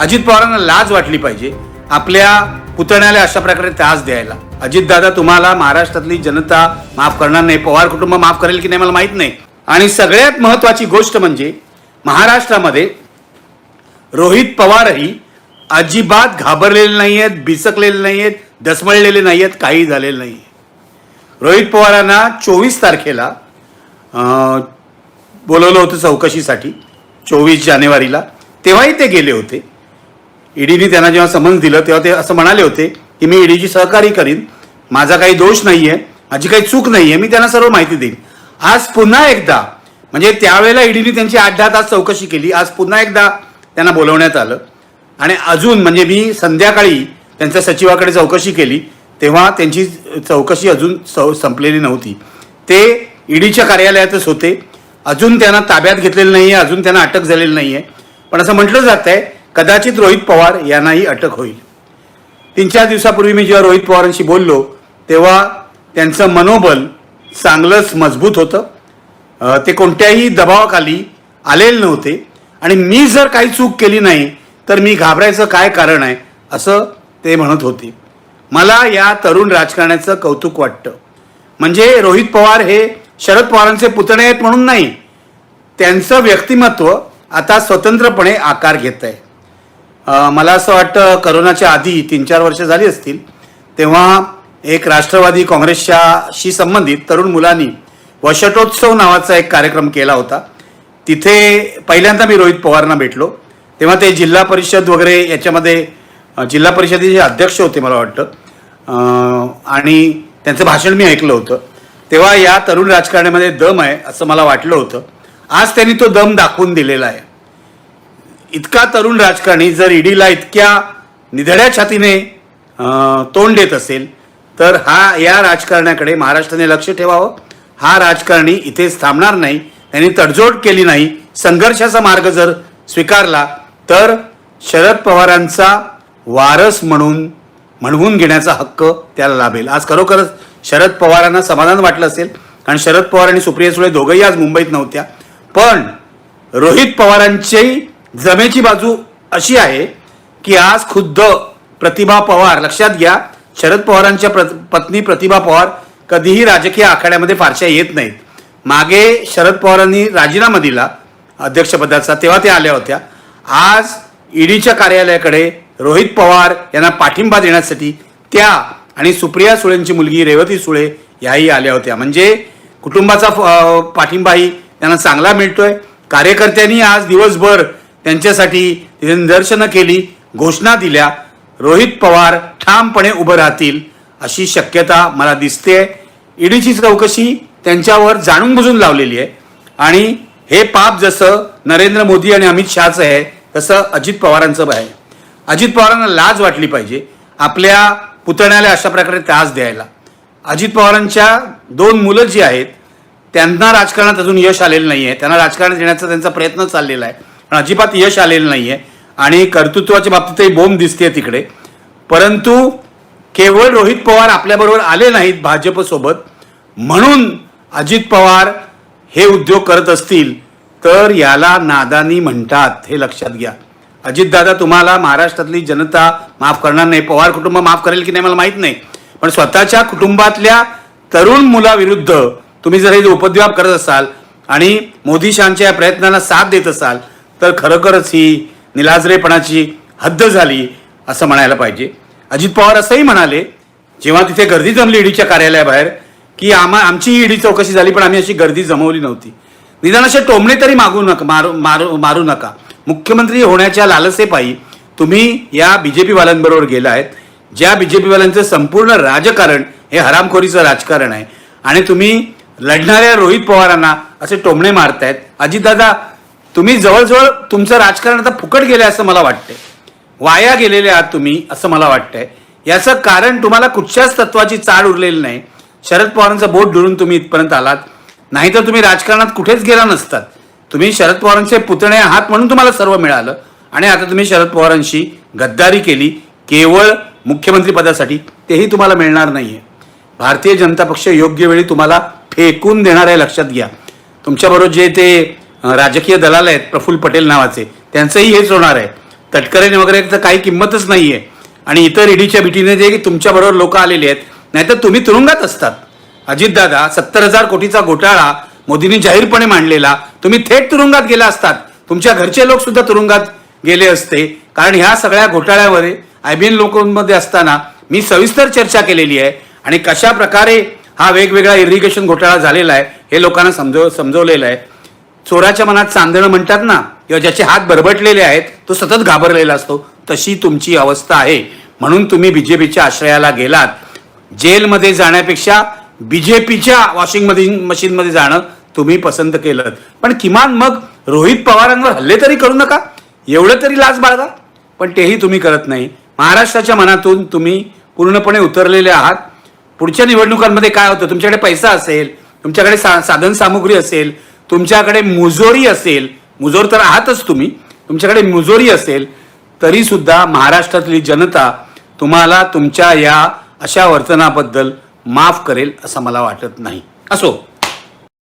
अजित पवारांना लाज वाटली पाहिजे. आपल्या पुतण्याला अशा प्रकारे त्रास द्यायला. अजितदादा तुम्हाला महाराष्ट्रातली जनता माफ करणार नाही पवार कुटुंब माफ करेल की नाही मला माहीत नाही. आणि सगळ्यात महत्वाची गोष्ट म्हणजे महाराष्ट्रामध्ये रोहित पवारही अजिबात घाबरलेले नाही आहेत बिसकलेले नाही आहेत दसमळलेले नाही आहेत काही झालेलं नाही रोहित पवारांना चोवीस तारखेला बोलवलं होतं चौकशीसाठी चोवीस जानेवारीला. तेव्हाही ते गेले होते. ईडीने त्यांना जेव्हा समन्स दिलं तेव्हा ते असं म्हणाले होते की मी ईडीची सहकारी करीन माझा काही दोष नाही आहे माझी काही चूक नाही आहे मी त्यांना सर्व माहिती देईन. आज पुन्हा एकदा म्हणजे त्यावेळेला ईडीने त्यांची आठ दहा तास चौकशी केली आज पुन्हा एकदा त्यांना बोलवण्यात आलं. आणि अजून म्हणजे मी संध्याकाळी त्यांच्या सचिवाकडे चौकशी केली तेव्हा त्यांची चौकशी अजून संपलेली नव्हती. ते ईडीच्या कार्यालयातच होते. अजून त्यांना ताब्यात घेतलेलं नाही आहे अजून त्यांना अटक झालेली नाही आहे पण असं म्हटलं जात आहे कदाचित रोहित पवार यांनाही अटक होईल. तीन चार दिवसापूर्वी मी जेव्हा रोहित पवारांशी बोललो तेव्हा त्यांचं मनोबल चांगलंच मजबूत होतं. ते कोणत्याही दबावाखाली आलेले नव्हते. आणि मी जर काही चूक केली नाही तर मी घाबरायचं काय कारण आहे असं ते म्हणत होते. मला या तरुण राजकारण्याचं कौतुक वाटतं. म्हणजे रोहित पवार हे शरद पवारांचे पुतणे आहेत म्हणून नाही. त्यांचं व्यक्तिमत्व आता स्वतंत्रपणे आकार घेत आहे मला असं वाटतं करोनाच्या आधी तीन चार वर्ष झाली असतील तेव्हा एक राष्ट्रवादी काँग्रेसच्याशी संबंधित तरुण मुलांनी वशटोत्सव नावाचा एक कार्यक्रम केला होता. तिथे पहिल्यांदा मी रोहित पवारांना भेटलो. तेव्हा ते जिल्हा परिषद वगैरे याच्यामध्ये जिल्हा परिषदेचे अध्यक्ष होते मला वाटतं. आणि त्यांचं भाषण मी ऐकलं होतं. तेव्हा या तरुण राजकारणामध्ये दम आहे असं मला वाटलं होतं. आज त्यांनी तो दम दाखवून दिलेला आहे. इतका तरुण राजकारणी जर ईडीला इतक्या निधड्या छातीने तोंड देत असेल तर हा या राजकारण्याकडे महाराष्ट्राने लक्ष ठेवावं. हा राजकारणी इथेच थांबणार नाही त्यांनी तडजोड केली नाही संघर्षाचा मार्ग जर स्वीकारला तर शरद पवारांचा वारस म्हणून म्हणवून घेण्याचा हक्क त्याला लाभेल. आज खरोखरच शरद पवारांना समाधान वाटलं असेल कारण शरद पवार आणि सुप्रिया सुळे दोघंही आज मुंबईत नव्हत्या. पण रोहित पवारांची जमेची बाजू अशी आहे की आज खुद्द प्रतिभा पवार लक्षात घ्या शरद पवारांच्या प्र पत्नी प्रतिभा पवार कधीही राजकीय आखाड्यामध्ये फारशा येत नाहीत. मागे शरद पवारांनी राजीनामा दिला अध्यक्षपदाचा तेव्हा त्या आल्या होत्या. आज ईडीच्या कार्यालयाकडे रोहित पवार यांना पाठिंबा देण्यासाठी त्या आणि सुप्रिया सुळेंची मुलगी रेवती सुळे याही आल्या होत्या. म्हणजे कुटुंबाचा पाठिंबाही त्यांना चांगला मिळतोय. कार्यकर्त्यांनी आज दिवसभर त्यांच्यासाठी निदर्शनं केली घोषणा दिल्या. रोहित पवार ठामपणे उभं राहतील अशी शक्यता मला दिसते ईडीची चौकशी त्यांच्यावर जाणून बुजून लावलेली आहे. आणि हे पाप जसं नरेंद्र मोदी आणि अमित शहाचं आहे तसं अजित पवारांचं आहे. अजित पवारांना लाज वाटली पाहिजे. आपल्या पुतण्याला अशा प्रकारे त्रास द्यायला. अजित पवारांच्या दोन मुलं जी आहेत त्यांना राजकारणात अजून यश आलेलं नाही आहे त्यांना राजकारणात येण्याचा त्यांचा प्रयत्न चाललेला आहे. पण अजिबात यश आलेलं नाही आहे आणि कर्तृत्वाच्या बाबतीतही बोंब दिसते तिकडे. परंतु केवळ रोहित पवार आपल्याबरोबर आले नाहीत भाजपसोबत म्हणून अजित पवार हे उद्योग करत असतील तर याला नादानी म्हणतात हे लक्षात घ्या. अजितदादा तुम्हाला महाराष्ट्रातली जनता माफ करणार नाही. पवार कुटुंब माफ करेल की नाही मला माहीत नाही. पण स्वतःच्या कुटुंबातल्या तरुण मुलाविरुद्ध तुम्ही जर हे उपद्व्याप करत असाल आणि मोदी शहांच्या या प्रयत्नांना साथ देत असाल तर खरोखरच ही निलाजरेपणाची हद्द झाली असं म्हणायला पाहिजे. अजित पवार असंही म्हणाले जेव्हा तिथे गर्दी जमली ईडीच्या कार्यालयाबाहेर की आम्हा आमची ईडी चौकशी झाली पण आम्ही अशी गर्दी जमवली नव्हती. निदान असे टोमणे तरी मागू नका मारू मारू मारू नका. मुख्यमंत्री होण्याच्या लालसेपायी तुम्ही या बीजेपी वाल्यांबरोबर गेला आहेत ज्या बी जे पीवाल्यांचं संपूर्ण राजकारण हे हरामखोरीचं राजकारण आहे. आणि तुम्ही लढणाऱ्या रोहित पवारांना असे टोमणे मारतायत. अजितदादा तुम्ही जवळजवळ तुमचं राजकारण आता फुकट गेलं असं मला वाटतंय. वाया गेलेले आहात तुम्ही असं मला वाटतंय. याचं कारण तुम्हाला कुठच्याच तत्वाची चाड उरलेली नाही. शरद पवारांचं बोट धुरून तुम्ही इथपर्यंत आलात. नाहीतर तुम्ही राजकारणात कुठेच गेला नसतात. तुम्ही शरद पवारांचे पुतणे आहात म्हणून तुम्हाला सर्व मिळालं. आणि आता तुम्ही शरद पवारांशी गद्दारी केली. केवळ मुख्यमंत्री पदासाठी तेही तुम्हाला मिळणार नाहीये. भारतीय जनता पक्ष योग्य वेळी तुम्हाला फेकून देणार आहे लक्षात घ्या. तुमच्याबरोबर जे ते राजकीय दलाल आहेत प्रफुल्ल पटेल नावाचे. त्यांचंही हेच होणार आहे. तटकरेने वगैरे तर काही किंमतच नाही आहे आणि इतर ईडीच्या भीतीने जे की तुमच्याबरोबर लोक आलेली आहेत नाहीतर तुम्ही तुरुंगात असतात. अजितदादा सत्तर हजार कोटीचा घोटाळा मोदींनी जाहीरपणे मांडलेला. तुम्ही थेट तुरुंगात गेला असतात. तुमच्या घरचे लोक सुद्धा तुरुंगात गेले असते. कारण ह्या सगळ्या घोटाळ्यावर आय बी एन लोकांमध्ये असताना मी सविस्तर चर्चा केलेली आहे. आणि कशा प्रकारे हा वेगवेगळा इरिगेशन घोटाळा झालेला आहे हे लोकांना समजव समजवलेलं आहे. चोराच्या मनात चांदणं म्हणतात ना किंवा ज्याचे हात बरबटलेले आहेत तो सतत घाबरलेला असतो. तशी तुमची अवस्था आहे. म्हणून तुम्ही बीजेपीच्या आश्रयाला गेलात. जेलमध्ये जाण्यापेक्षा बीजेपीच्या वॉशिंग मशीन मशीनमध्ये जाणं तुम्ही पसंत केलं. पण किमान मग रोहित पवारांवर हल्ले तरी करू नका. एवढं तरी लाज बाळगा. पण तेही तुम्ही करत नाही. महाराष्ट्राच्या मनातून तुम्ही पूर्णपणे उतरलेले आहात. पुढच्या निवडणुकांमध्ये काय होतं? तुमच्याकडे पैसा असेल तुमच्याकडे सा साधन सामुग्री असेल तुमच्याकडे मुजोरी असेल मुजोर तर आहातच तुम्ही तुमच्याकडे मुजोरी असेल तरी सुद्धा महाराष्ट्रातली जनता तुम्हाला तुमच्या या अशा वर्तनाबद्दल माफ करेल असं मला वाटत नाही. असो.